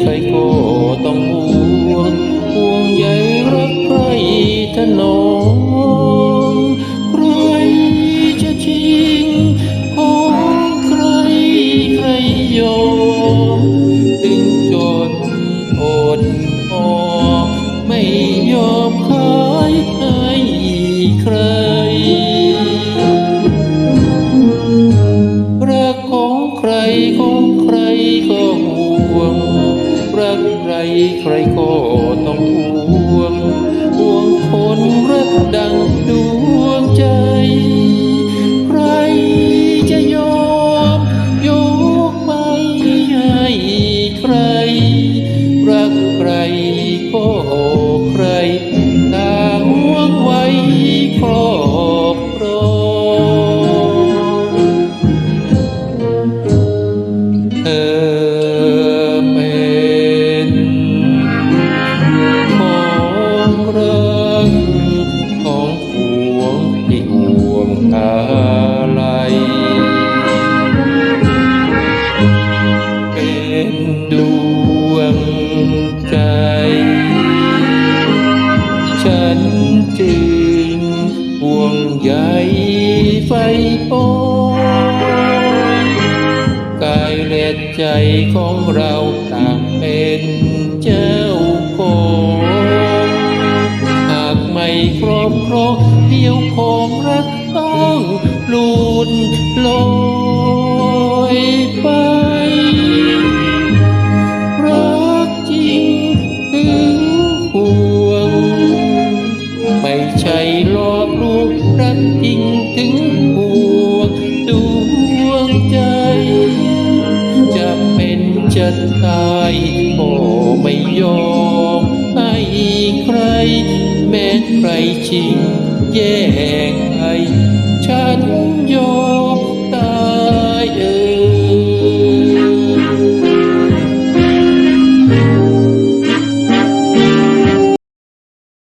ใครโง่ต้องห่วงห่วงใยรักใครถนอมใครจะจริงของใครใครยอมักใครใครก็ต้องห่วงห่วงคนรักดังดวงใจ ปองกายและใจของเราต่างเป็นเจ้าของหากไม่ครอบครองเดียวของรักต้องหลุดลง ใจ จะเป็นจะตายก็ไม่ยอมให้ใคร แม้ใครชิงแย่ง